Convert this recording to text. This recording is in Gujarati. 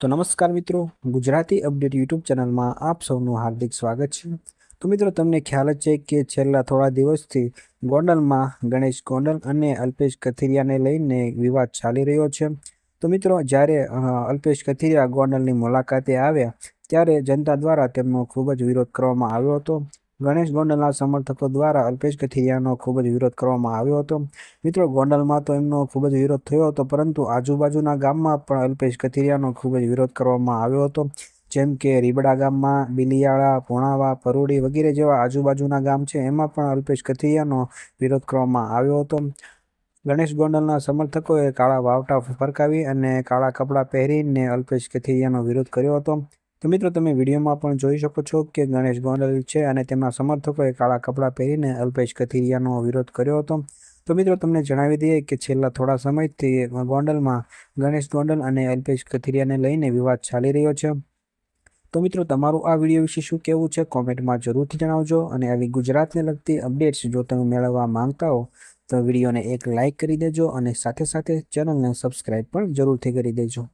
તો નમસ્કાર મિત્રો, ગુજરાતી અપડેટ યુટ્યુબ ચેનલમાં આપ સૌનું હાર્દિક સ્વાગત છે. તો મિત્રો, તમને ખ્યાલ જ છે કે છેલ્લા થોડા દિવસથી ગોંડલમાં ગણેશ ગોંડલ અને અલ્પેશ કથિરિયાને લઈને વિવાદ ચાલી રહ્યો છે. તો મિત્રો, જ્યારે અલ્પેશ કથિરિયા ગોંડલની મુલાકાતે આવ્યા, ત્યારે જનતા દ્વારા તેમનો ખૂબ જ વિરોધ કરવામાં આવ્યો હતો. ગણેશ ગોંડલના સમર્થકો દ્વારા અલ્પેશ કથિરિયાનો ખૂબ જ વિરોધ કરવામાં આવ્યો હતો. મિત્રો, ગોંડલમાં તો એમનો ખૂબ જ વિરોધ થયો હતો, પરંતુ આજુબાજુના ગામમાં પણ અલ્પેશ કથિરિયાનો ખૂબ જ વિરોધ કરવામાં આવ્યો હતો. જેમ કે રીબડા ગામમાં, બિલિયાળા, પુણાવા, પરોડી વગેરે જેવા આજુબાજુના ગામ છે, એમાં પણ અલ્પેશ કથિરિયાનો વિરોધ કરવામાં આવ્યો હતો. ગણેશ ગોંડલના સમર્થકોએ કાળા વાવટા ફરકાવી અને કાળા કપડાં પહેરીને અલ્પેશ કથિરિયાનો વિરોધ કર્યો હતો. તો મિત્રો, તમે વિડીયોમાં પણ જોઈ શકો છો કે ગણેશ ગોંડલ છે અને તેમના સમર્થકોએ કાળા કપડાં પહેરીને અલ્પેશ કથિરિયાનો વિરોધ કર્યો હતો. તો મિત્રો, તમને જણાવી દઈએ કે છેલ્લા થોડા સમયથી ગોંડલમાં ગણેશ ગોંડલ અને અલ્પેશ કથિરિયાને લઈને વિવાદ ચાલી રહ્યો છે. તો મિત્રો, તમારું આ વીડિયો વિશે શું કહેવું છે? કોમેન્ટમાં જરૂરથી જણાવજો અને આવી ગુજરાતને લગતી અપડેટ્સ જો તમે મેળવવા માંગતા હો, તો વિડીયોને એક લાઇક કરી દેજો અને સાથે સાથે ચેનલને સબસ્ક્રાઈબ પણ જરૂરથી કરી દેજો.